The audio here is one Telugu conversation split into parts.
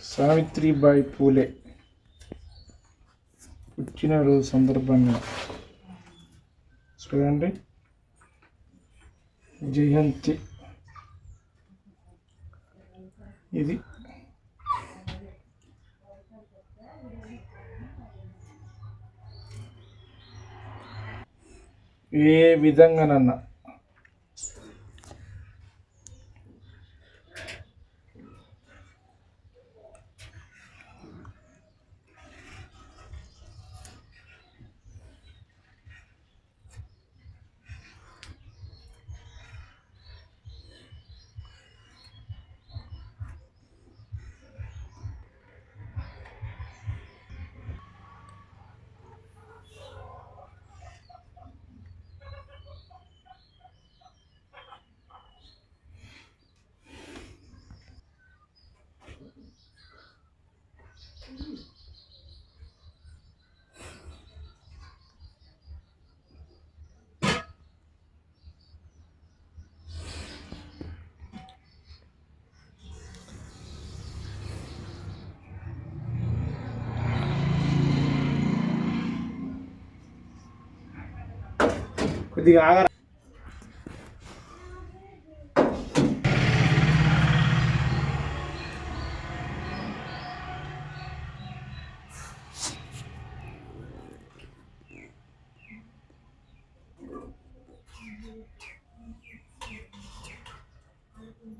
సావిత్రిబాయి పూలే. పుట్టినరోజు సందర్భంగా. చూడండి. జయంతి. ఇది. ఏ విధంగానన్నా. కొద్దిగా ఆగరా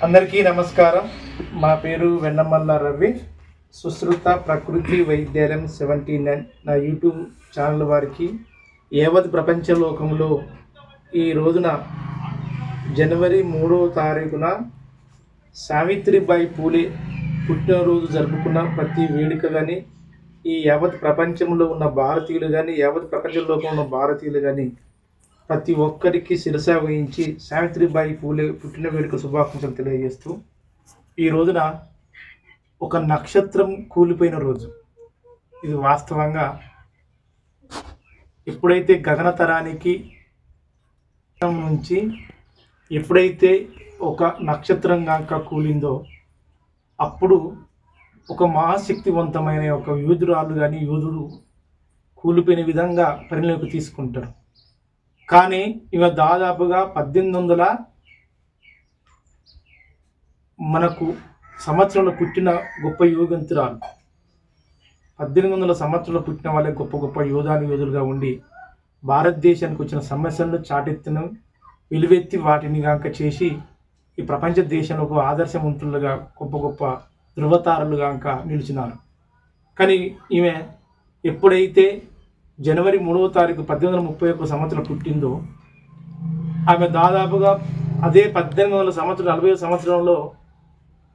అందరికీ నమస్కారం. మా పేరు వెన్నమల్ల రవి. సుశ్రుత ప్రకృతి వైద్యాలయం సెవెంటీ నైన్ నా యూట్యూబ్ ఛానల్ వారికి యావత్ ప్రపంచ లోకంలో ఈ రోజున జనవరి మూడవ తారీఖున సావిత్రిబాయి పూలే పుట్టినరోజు జరుపుకున్న ప్రతి వేడుక కానీ ఈ యావత్ ప్రపంచంలో ఉన్న భారతీయులు కానీ యావత్ ప్రపంచంలో ఉన్న భారతీయులు కానీ ప్రతి ఒక్కరికి శిరస వహించి సావిత్రిబాయి పూలే పుట్టిన వేడుక శుభాకాంక్షలు తెలియజేస్తూ ఈ రోజున ఒక నక్షత్రం కూలిపోయిన రోజు. ఇది వాస్తవంగా ఎప్పుడైతే గగనతరానికి నుంచి ఎప్పుడైతే ఒక నక్షత్రం కాక కూలిందో అప్పుడు ఒక మహాశక్తివంతమైన ఒక యూదురాలు కానీ యూదుడు కూలిపోయిన విధంగా పరిణలోకి తీసుకుంటారు కానీ ఇవ దాదాపుగా పద్దెనిమిది వందల మనకు సంవత్సరంలో పుట్టిన గొప్ప యోగంతురాలు. పద్దెనిమిది వందల సంవత్సరంలో పుట్టిన వాళ్ళే గొప్ప గొప్ప యోధాని యోధులుగా ఉండి భారతదేశానికి వచ్చిన సమస్యలను చాటెత్తును విలువెత్తి వాటిని గాక చేసి ఈ ప్రపంచ దేశంలో ఒక ఆదర్శవంతులుగా గొప్ప గొప్ప ధృవతారులుగా నిలిచినారు కానీ ఈమె ఎప్పుడైతే జనవరి మూడవ తారీఖు పద్దెనిమిది వందల ముప్పై ఒక్క సంవత్సరం పుట్టిందో ఆమె దాదాపుగా అదే పద్దెనిమిది వందల సంవత్సరం నలభై సంవత్సరంలో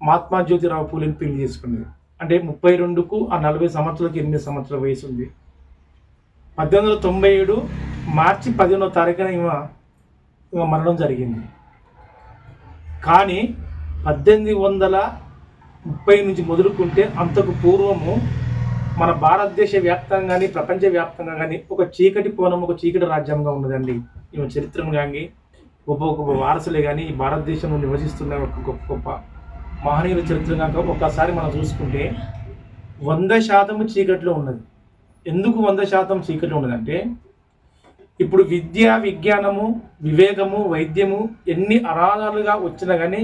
మహాత్మా జ్యోతిరావు పూలేని పెళ్ళి చేసుకున్నది. అంటే ముప్పై రెండుకు ఆ నలభై సంవత్సరాలకి ఎనిమిది సంవత్సరాల వయసు ఉంది. పద్దెనిమిది వందల తొంభై ఏడు మార్చి పదిహేనో తారీఖున ఈమె ఈమె మరణం జరిగింది. కానీ పద్దెనిమిది వందల ముప్పై నుంచి మొదలుకుంటే అంతకు పూర్వము మన భారతదేశ వ్యాప్తంగాని ప్రపంచ వ్యాప్తంగా కానీ ఒక చీకటి కోణం ఒక చీకటి రాజ్యంగా ఉన్నదండి. ఈమె చరిత్రను కానీ గొప్ప గొప్ప వారసులే కానీ ఈ భారతదేశంలో నివసిస్తున్న ఒక గొప్ప గొప్ప మహనీయుల చరిత్ర కనుక ఒక్కసారి మనం చూసుకుంటే వంద శాతం చీకట్లో ఉన్నది. ఎందుకు వంద శాతం చీకట్లో ఉన్నదంటే ఇప్పుడు విద్య విజ్ఞానము వివేకము వైద్యము ఎన్ని అరాధాలుగా వచ్చినా కానీ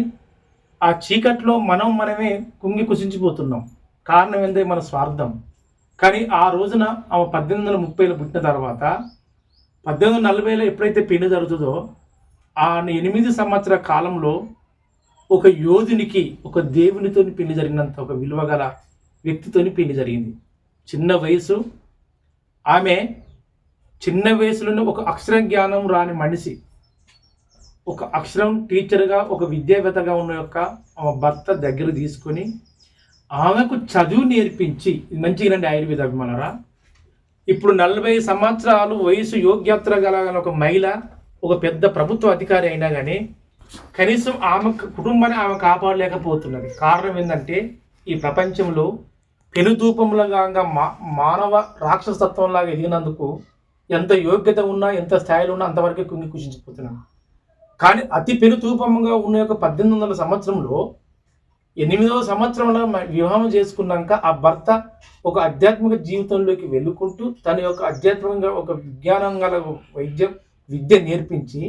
ఆ చీకట్లో మనం మనమే కుంగి కుసించిపోతున్నాం. కారణం ఏందే? మన స్వార్థం. కానీ ఆ రోజున ఆమె పద్దెనిమిది వందల ముప్పైలో పుట్టిన తర్వాత పద్దెనిమిది వందల నలభైలో ఎప్పుడైతే పెళ్ళి జరుగుతుందో ఆ ఎనిమిది సంవత్సర కాలంలో ఒక యోధునికి ఒక దేవునితో పెళ్ళి జరిగినంత ఒక విలువ గల వ్యక్తితోని పెళ్ళి జరిగింది. చిన్న వయసు ఆమె చిన్న వయసులోనే ఒక అక్షర జ్ఞానం రాని మనిషి. ఒక అక్షరం టీచర్గా ఒక విద్యావేత్తగా ఉన్న యొక్క ఆమె భర్త దగ్గర తీసుకొని ఆమెకు చదువు నేర్పించి ఇది మంచిగా రండి ఆయుర్వేద అభిమానరా ఇప్పుడు నలభై సంవత్సరాలు వయసు యోగ్యత గల ఒక మహిళ ఒక పెద్ద ప్రభుత్వ అధికారి అయినా కానీ కనీసం ఆమె కుటుంబాన్ని ఆమె కాపాడలేకపోతున్నది. కారణం ఏంటంటే ఈ ప్రపంచంలో పెనుధూపంలాగా మా మానవ రాక్షసత్వంలాగా ఎదిగినందుకు ఎంత యోగ్యత ఉన్నా ఎంత స్థాయిలో ఉన్నా అంతవరకే కుంగి కుషించిపోతున్నాను కానీ అతి పెనుతూపంగా ఉన్న యొక్క పద్దెనిమిది వందల సంవత్సరంలో ఎనిమిదవ సంవత్సరంలో వివాహం చేసుకున్నాక ఆ భర్త ఒక ఆధ్యాత్మిక జీవితంలోకి వెళ్ళుకుంటూ తన యొక్క ఆధ్యాత్మికంగా ఒక విజ్ఞానం గల వైద్య విద్య నేర్పించి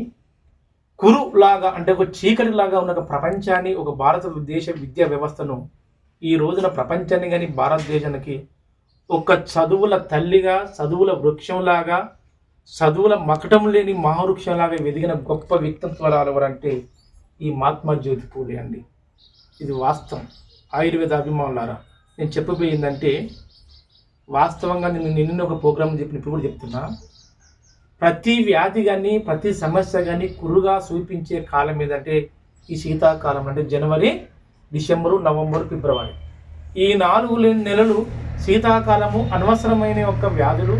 కురు లాగా అంటే ఒక చీకటి లాగా ఉన్న ఒక ప్రపంచాన్ని ఒక భారతదేశ విద్యా వ్యవస్థను ఈ రోజున ప్రపంచాన్ని కానీ భారతదేశానికి ఒక చదువుల తల్లిగా చదువుల వృక్షంలాగా చదువుల మకటం లేని మహావృక్షంలాగా వెదిగిన గొప్ప వ్యక్తిత్వాలు ఎవరంటే ఈ మహాత్మా జ్యోతి పూలే అండి. ఇది వాస్తవం. ఆయుర్వేద అభిమానులారా నేను చెప్పబోయిందంటే వాస్తవంగా నేను నిన్న ఒక ప్రోగ్రామ్ చెప్పిన ఇప్పుడు కూడా చెప్తున్నా. ప్రతి వ్యాధి కానీ ప్రతి సమస్య కానీ కురుగా చూపించే కాలం ఏదంటే ఈ శీతాకాలం అంటే జనవరి డిసెంబరు నవంబరు ఫిబ్రవరి. ఈ నాలుగు నెలలు శీతాకాలము అనవసరమైన యొక్క వ్యాధులు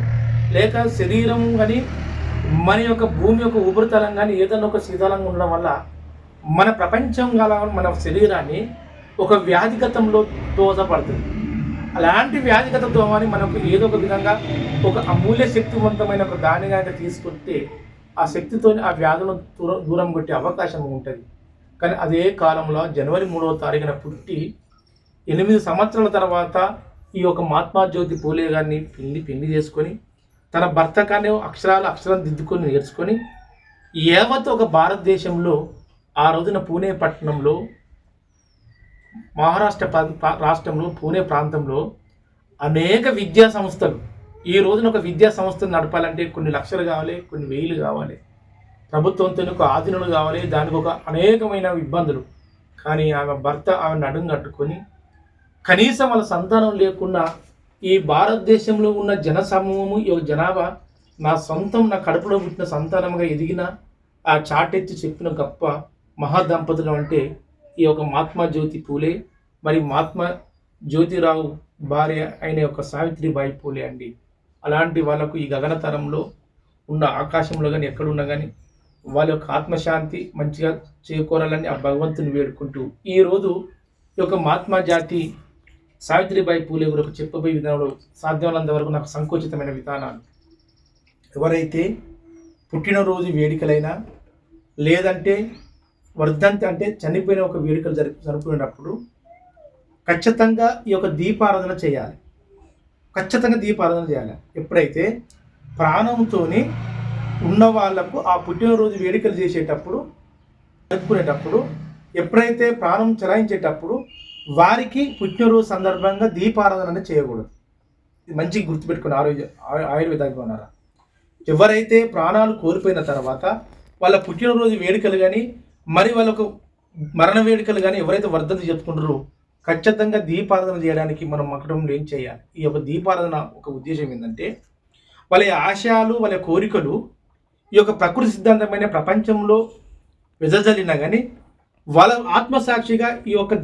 లేక శరీరం కానీ మన యొక్క భూమి యొక్క ఉపరితలం కానీ ఏదైనా ఒక శీతలంగా ఉండడం వల్ల మన ప్రపంచం గల మన శరీరాన్ని ఒక వ్యాధిగతంలో దోసపడుతుంది అలాంటి వ్యాధిగత దోమని మనకు ఏదో ఒక విధంగా ఒక అమూల్య శక్తివంతమైన ఒక దాని కనుక తీసుకుంటే ఆ శక్తితో ఆ వ్యాధులను దూరం దూరం కొట్టే అవకాశం ఉంటుంది. కానీ అదే కాలంలో జనవరి మూడవ తారీఖున పుట్టి ఎనిమిది సంవత్సరాల తర్వాత ఈ యొక్క మహాత్మా జ్యోతి పూలే గారిని పెళ్ళి పెళ్ళి చేసుకొని తన భర్త కానీ అక్షరాలు అక్షరం దిద్దుకొని నేర్చుకొని యావత్ ఒక భారతదేశంలో ఆ రోజున పూణే పట్టణంలో మహారాష్ట్ర రాష్ట్రంలో పూణే ప్రాంతంలో అనేక విద్యా సంస్థలు. ఈ రోజున ఒక విద్యా సంస్థను నడపాలంటే కొన్ని లక్షలు కావాలి కొన్ని వేలు కావాలి. ప్రభుత్వంతో ఒక ఆధీనులు కావాలి దానికి ఒక అనేకమైన ఇబ్బందులు. కానీ ఆమె భర్త ఆమె నడుం కట్టుకొని కనీసం వాళ్ళ సంతానం లేకుండా ఈ భారతదేశంలో ఉన్న జన సమూహము ఈ యొక్క జనాభా నా సొంతం నా కడుపులో పుట్టిన సంతానంగా ఎదిగిన ఆ చాటెత్తి చెప్పిన గొప్ప మహాదంపతులు అంటే ఈ యొక్క మహాత్మా జ్యోతి పూలే. మరి మహాత్మా జ్యోతిరావు భార్య అయిన యొక్క సావిత్రిబాయి పూలే అండి. అలాంటి వాళ్ళకు ఈ గగనతరంలో ఉన్న ఆకాశంలో కానీ ఎక్కడున్నా కానీ వాళ్ళ యొక్క ఆత్మశాంతి మంచిగా చేకూరాలని ఆ భగవంతుని వేడుకుంటూ ఈరోజు ఈ యొక్క మహాత్మా జాతి సావిత్రిబాయి పూలే గురకు చెప్పబోయే విధానంలో సాధ్యమైనంత వరకు నాకు సంకోచితమైన విధానాలు. ఎవరైతే పుట్టినరోజు వేడుకలైనా లేదంటే వర్ధంతి అంటే చనిపోయిన ఒక వేడుకలు జరుపు జరుపుకునేటప్పుడు ఖచ్చితంగా ఈ యొక్క దీపారాధన చేయాలి. ఖచ్చితంగా దీపారాధన చేయాలి. ఎప్పుడైతే ప్రాణంతోని ఉన్న వాళ్ళకు ఆ పుట్టినరోజు వేడుకలు చేసేటప్పుడు జరుపుకునేటప్పుడు ఎప్పుడైతే ప్రాణం చెలాయించేటప్పుడు వారికి పుట్టినరోజు సందర్భంగా దీపారాధన అనేది చేయకూడదు. ఇది మంచిగా గుర్తుపెట్టుకుని ఆరోగ్య ఆయు- ఆయుర్వేదానికి ఉన్నారా ఎవరైతే ప్రాణాలు కోల్పోయిన తర్వాత వాళ్ళ పుట్టినరోజు వేడుకలు కానీ మరి వాళ్ళకు మరణ వేడుకలు కానీ ఎవరైతే వర్ధంతి చెప్పుకుంటారో ఖచ్చితంగా దీపారాధన చేయడానికి మనం మకటంలో ఏం చేయాలి? ఈ యొక్క దీపారాధన ఒక ఉద్దేశం ఏంటంటే వాళ్ళ ఆశయాలు వాళ్ళ కోరికలు ఈ యొక్క ప్రకృతి సిద్ధాంతమైన ప్రపంచంలో వెదజల్లినా కానీ వాళ్ళ ఆత్మసాక్షిగా ఈ యొక్క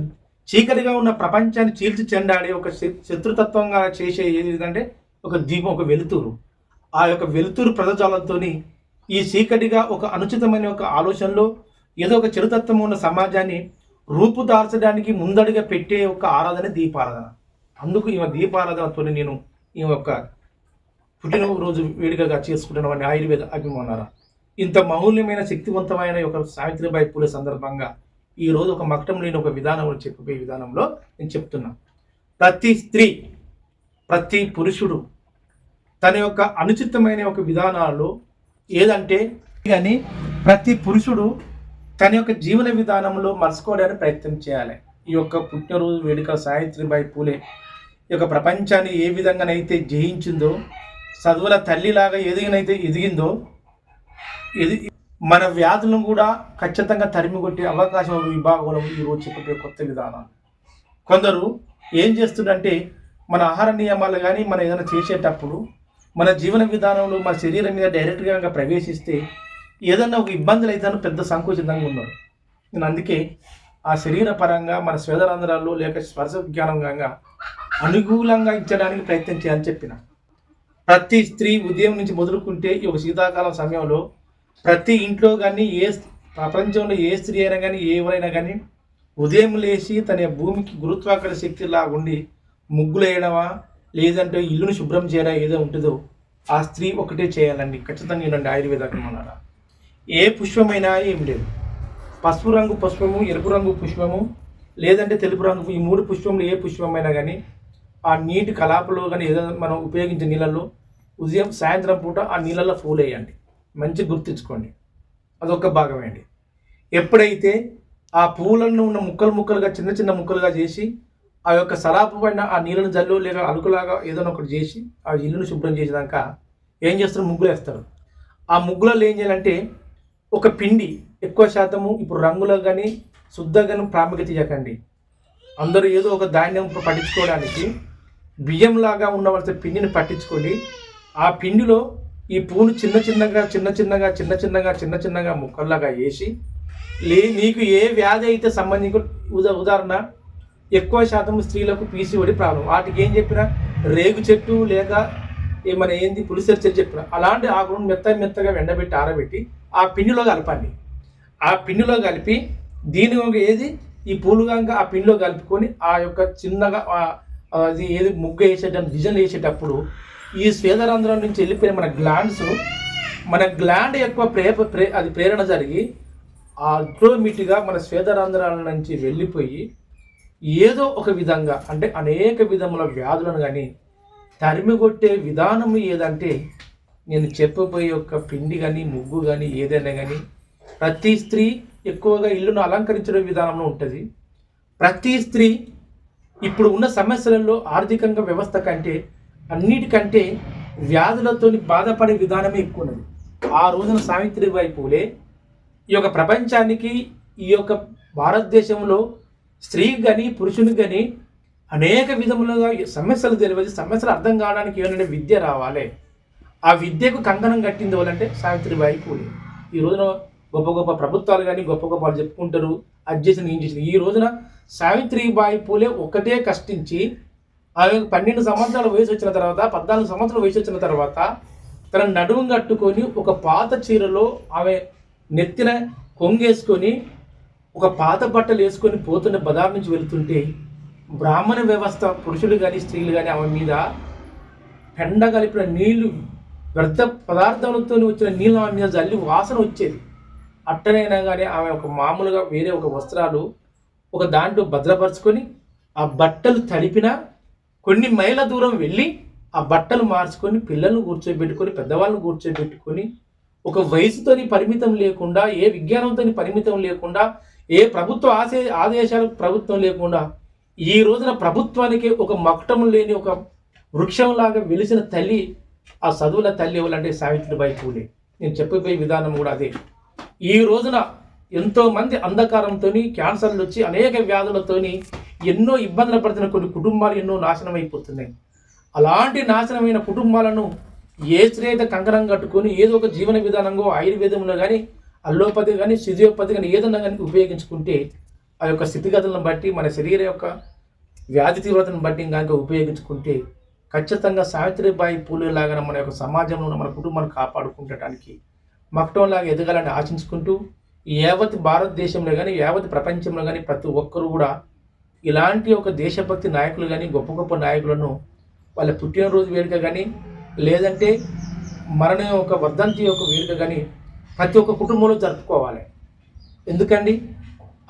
చీకటిగా ఉన్న ప్రపంచాన్ని చీల్చి చెండాడే ఒక శత్రుతత్వంగా చేసే ఏది అంటే ఒక దీపం ఒక వెలుతురు. ఆ యొక్క వెలుతురు ప్రజాలంతో ఈ చీకటిగా ఒక అనుచితమైన ఒక ఆలోచనలో ఏదో ఒక చెడుతత్వం ఉన్న సమాజాన్ని రూపుదార్చడానికి ముందడుగా పెట్టే ఒక ఆరాధన దీపారాధన. అందుకు ఈ దీపారాధనతో నేను ఈ యొక్క పుట్టినరోజు వేడుకగా చేసుకుంటున్నామని ఆయుర్వేద అభిమానారా ఇంత మహూల్యమైన శక్తివంతమైన ఒక సావిత్రిబాయి పూలే సందర్భంగా ఈ రోజు ఒక మకటం లేని ఒక విధానంలో చెప్పబోయే విధానంలో నేను చెప్తున్నా. ప్రతి స్త్రీ ప్రతి పురుషుడు తన యొక్క అనుచితమైన ఒక విధానాల్లో ఏదంటే కానీ ప్రతి పురుషుడు తన యొక్క జీవన విధానంలో మలుచుకోవడానికి ప్రయత్నం చేయాలి. ఈ యొక్క పుట్టినరోజు వేడుక సావిత్రిబాయి పూలే ఈ యొక్క ప్రపంచాన్ని ఏ విధంగానైతే జయించిందో చదువుల తల్లిలాగా ఎదిగినైతే ఎదిగిందో ఇది మన వ్యాధులను కూడా ఖచ్చితంగా తరిమికొట్టే అవకాశం విభాగంలో ఈరోజు చెప్పే కొత్త విధానాలు. కొందరు ఏం చేస్తుందంటే మన ఆహార నియమాలు కానీ మనం ఏదైనా చేసేటప్పుడు మన జీవన విధానంలో మన శరీరం మీద డైరెక్ట్గా ప్రవేశిస్తే ఏదన్నా ఒక ఇబ్బందులు అయితే పెద్ద సంకోచితంగా ఉన్నారు నేను అందుకే ఆ శరీర పరంగా మన స్వేదరంధ్రాల్లో లేక స్పర్శ విజ్ఞానంగా అనుకూలంగా ఇచ్చడానికి ప్రయత్నం చేయాలని చెప్పిన. ప్రతి స్త్రీ ఉదయం నుంచి మొదలుకుంటే ఈ ఒక శీతాకాలం సమయంలో ప్రతి ఇంట్లో కానీ ఏ ప్రపంచంలో ఏ స్త్రీ అయినా కానీ ఎవరైనా కానీ ఉదయం లేచి తన భూమికి గురుత్వాకర్షణ శక్తి లాగుండి ముగ్గులు వేయడమా లేదంటే ఇల్లును శుభ్రం చేయడం ఏదో ఉంటుందో ఆ స్త్రీ ఒకటే చేయాలండి. ఖచ్చితంగా ఏంటండి ఆయుర్వేదకం అన్నారా ఏ పుష్పమైనా ఏం లేదు. పసుపు రంగు పుష్పము ఎరుపు రంగు పుష్పము లేదంటే తెలుపు రంగు ఈ మూడు పుష్పములు ఏ పుష్పమైనా కానీ ఆ నీటి కలాపలో కానీ ఏదైనా మనం ఉపయోగించే నీళ్ళల్లో ఉదయం సాయంత్రం పూట ఆ నీళ్ళల్లో ఫూల్ వేయండి మంచి గుర్తుంచుకోండి. అదొక భాగం అండి ఎప్పుడైతే ఆ పువ్వులను ఉన్న ముక్కలు ముక్కలుగా చిన్న చిన్న ముక్కలుగా చేసి ఆ యొక్క సలాపు పైన ఆ నీళ్ళను జల్లు లేదా అలుకులాగా ఏదైనా ఒకటి చేసి ఆ ఇల్లును శుభ్రం చేసినాక ఏం చేస్తారు? ముగ్గులు వేస్తారు. ఆ ముగ్గులలో ఏం చేయాలంటే ఒక పిండి ఎక్కువ శాతము ఇప్పుడు రంగులో కానీ శుద్ధంగాను ప్రాముఖ్యత ఇవ్వకండి అందరూ ఏదో ఒక ధాన్యం పట్టించుకోవడానికి బియ్యంలాగా ఉన్న పిండిని పట్టించుకొని ఆ పిండిలో ఈ పూలు చిన్న చిన్నగా చిన్న చిన్నగా చిన్న చిన్నగా చిన్న చిన్నగా ముక్కల్లాగా వేసి లే నీకు ఏ వ్యాధి అయితే సంబంధించి ఉదా ఉదాహరణ ఎక్కువ శాతం స్త్రీలకు పీసీఓడి ప్రాబ్లం. వాటికి ఏం చెప్పినా రేగు చెట్టు లేక ఏమైనా ఏంది పులిసెర చెట్టు చెప్పిన. అలాంటి ఆకులను మెత్త మెత్తగా ఎండబెట్టి ఆరబెట్టి ఆ పిండిలో కలపండి ఆ పిండిలో కలిపి దీని ఒక ఏది ఈ పూలుగాక ఆ పిండిలో కలుపుకొని ఆ యొక్క చిన్నగా అది ఏది ముగ్గు వేసేటప్పుడు డిజైన్ వేసేటప్పుడు ఈ స్వేదరంధ్రం నుంచి వెళ్ళిపోయిన మన గ్లాండ్స్ మన గ్లాండ్ ఎక్కువ ప్రే ప్రే అది ప్రేరణ జరిగి ఆటోమేటిక్గా మన స్వేదరంధ్రాల నుంచి వెళ్ళిపోయి ఏదో ఒక విధంగా అంటే అనేక విధముల వ్యాధులను కానీ తరిమి కొట్టే విధానం ఏదంటే నేను చెప్పబోయే యొక్క పిండి కానీ ముగ్గు కానీ ఏదైనా కానీ ప్రతి స్త్రీ ఎక్కువగా ఇల్లును అలంకరించడం విధానంలో ఉంటుంది. ప్రతి స్త్రీ ఇప్పుడు ఉన్న సమస్యలలో ఆర్థికంగా వ్యవస్థ కంటే అన్నిటికంటే వ్యాధులతో బాధపడే విధానమే ఎక్కువ ఉన్నది ఆ రోజున సావిత్రిబాయి పూలే ఈ యొక్క ప్రపంచానికి ఈ యొక్క భారతదేశంలో స్త్రీకి కానీ పురుషునికి కానీ అనేక విధములుగా సమస్యలు తెలియదు సమస్యలు అర్థం కావడానికి ఏమంటే విద్య రావాలి. ఆ విద్యకు కంకణం కట్టింది వాళ్ళంటే సావిత్రిబాయి పూలే. ఈ రోజున గొప్ప గొప్ప ప్రభుత్వాలు కానీ గొప్ప గొప్ప వాళ్ళు చెప్పుకుంటారు అది చేసిన ఏం చేసిన ఈ రోజున సావిత్రిబాయి పూలే ఒకటే కష్టించి ఆమె పన్నెండు సంవత్సరాల వయసు వచ్చిన తర్వాత పద్నాలుగు సంవత్సరాల వయసు వచ్చిన తర్వాత తన నడుము కట్టుకొని ఒక పాత చీరలో ఆమె నెత్తిన కొంగేసుకొని ఒక పాత బట్టలు వేసుకొని పోతున్న బజార్ నుంచి వెళుతుంటే బ్రాహ్మణ వ్యవస్థ పురుషులు కానీ స్త్రీలు కానీ ఆమె మీద పెండ కలిపిన నీళ్ళు వ్యర్థ పదార్థాలతో వచ్చిన నీళ్ళు ఆమె మీద జల్లి వాసన వచ్చేది. అట్టనైనా కానీ ఆమె ఒక మామూలుగా వేరే ఒక వస్త్రాలు ఒక దాంట్లో భద్రపరుచుకొని ఆ బట్టలు తడిపిన కొన్ని మైళ్ళ దూరం వెళ్ళి ఆ బట్టలు మార్చుకొని పిల్లలను కూర్చోబెట్టుకొని పెద్దవాళ్ళని కూర్చోబెట్టుకొని ఒక వయసుతోని పరిమితం లేకుండా ఏ విజ్ఞానంతో పరిమితం లేకుండా ఏ ప్రభుత్వ ఆశే ఆదేశాలకు ప్రభుత్వం లేకుండా ఈ రోజున ప్రభుత్వానికి ఒక మకుటం లేని ఒక వృక్షంలాగా వెలిసిన తల్లి ఆ చదువుల తల్లి ఎవరంటే సావిత్రిబాయి పూలే. నేను చెప్పిపోయే విధానం కూడా అదే. ఈ రోజున ఎంతోమంది అంధకారంతో క్యాన్సర్లు వచ్చి అనేక వ్యాధులతోని ఎన్నో ఇబ్బందులు పడుతున్న కొన్ని కుటుంబాలు ఎన్నో నాశనం అయిపోతున్నాయి. అలాంటి నాశనమైన కుటుంబాలను ఏ శ్రేత కంకణం కట్టుకొని ఏదో ఒక జీవన విధానంగా ఆయుర్వేదంలో కానీ అల్లోపతి కానీ ఫిజియోపతి కానీ ఏదన్నా కానీ ఉపయోగించుకుంటే ఆ యొక్క స్థితిగతులను బట్టి మన శరీర యొక్క వ్యాధి తీవ్రతను బట్టి కనుక ఉపయోగించుకుంటే ఖచ్చితంగా సావిత్రిబాయి పూలే లాగా మన యొక్క సమాజంలో మన కుటుంబాన్ని కాపాడుకుంటడానికి మక్టంలాగా ఎదగాలని ఆశించుకుంటూ యావత్ భారతదేశంలో కానీ యావత్ ప్రపంచంలో కానీ ప్రతి ఒక్కరూ కూడా ఇలాంటి ఒక దేశభక్తి నాయకులు కానీ గొప్ప గొప్ప నాయకులను వాళ్ళ పుట్టినరోజు వేడుక కానీ లేదంటే మరణ ఒక వర్ధంతి యొక్క వేడుక కానీ ప్రతి ఒక్క కుటుంబంలో జరుపుకోవాలి. ఎందుకండి?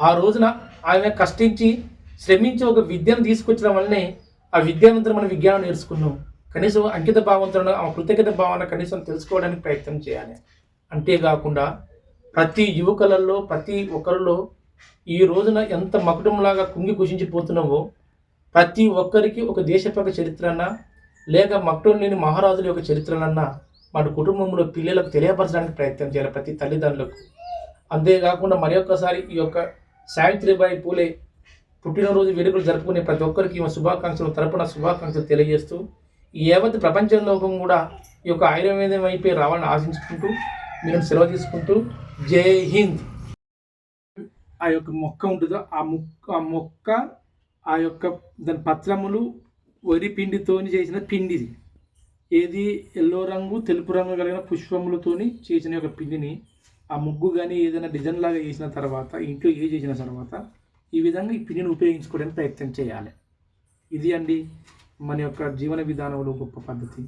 ఆ రోజున ఆమె కష్టించి శ్రమించి ఒక విద్యను తీసుకొచ్చడం వల్లనే ఆ విద్యానంతరం మన విజ్ఞానం నేర్చుకున్నాం. కనీసం అంకిత భావంతో ఆ కృతజ్ఞత భావన కనీసం తెలుసుకోవడానికి ప్రయత్నం చేయాలి. అంతేకాకుండా ప్రతి యువకులలో ప్రతి ఒక్కరిలో ఈ రోజున ఎంత మకుటంలాగా కుంగి కుషించిపోతున్నావో ప్రతి ఒక్కరికి ఒక దేశపక చరిత్రన్నా లేక మకుటం లేని మహారాజుల యొక్క చరిత్రలన్నా మన కుటుంబంలో పిల్లలకు తెలియపరచడానికి ప్రయత్నం చేయాలి ప్రతి తల్లిదండ్రులకు. అంతేకాకుండా మరి ఒక్కసారి ఈ యొక్క సావిత్రిబాయి పూలే పుట్టినరోజు వేడుకలు జరుపుకునే ప్రతి ఒక్కరికి ఈమె శుభాకాంక్షలు తరపున శుభాకాంక్షలు తెలియజేస్తూ ఈ యావత్ ప్రపంచంలోకం కూడా ఈ యొక్క ఆయుర్వేదం వైపే రావాలని ఆశించుకుంటూ నేను సెలవు తీసుకుంటూ జై హింద్. ఆ యొక్క మొక్క ఉంటుందో ఆ మొక్క ఆ మొక్క ఆ యొక్క దాని పత్రములు వరి పిండితోని చేసిన పిండిది. ఏది ఎల్లో రంగు తెలుపు రంగు కలిగిన పుష్పములతోని చేసిన యొక్క పిండిని ఆ ముగ్గు కానీ ఏదైనా డిజైన్ లాగా చేసిన తర్వాత ఇంట్లో ఏ చేసిన తర్వాత ఈ విధంగా ఈ పిండిని ఉపయోగించుకోవడానికి ప్రయత్నం చేయాలి. ఇది అండి మన యొక్క జీవన విధానంలో గొప్ప పద్ధతి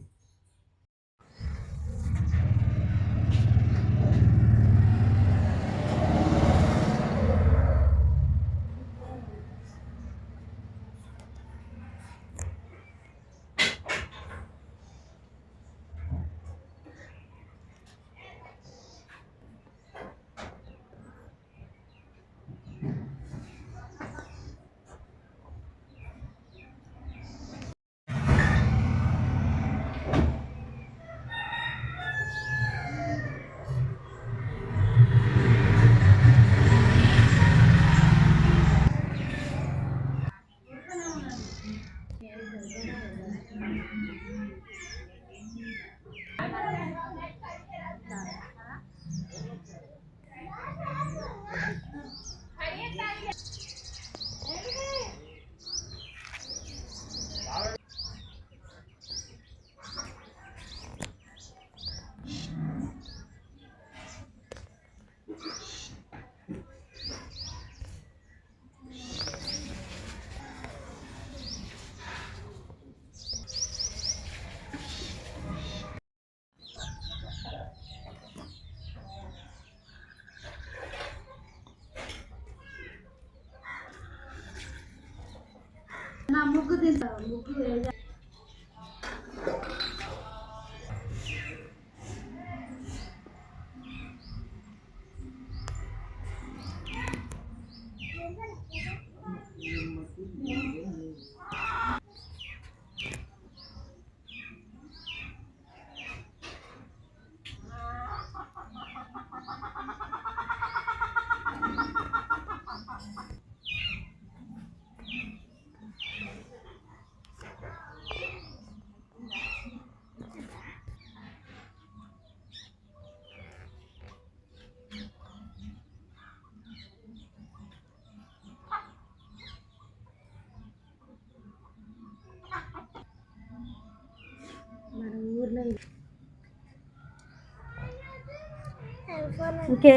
నా ముగ్గు తింటాను ముగ్గు ఇంకే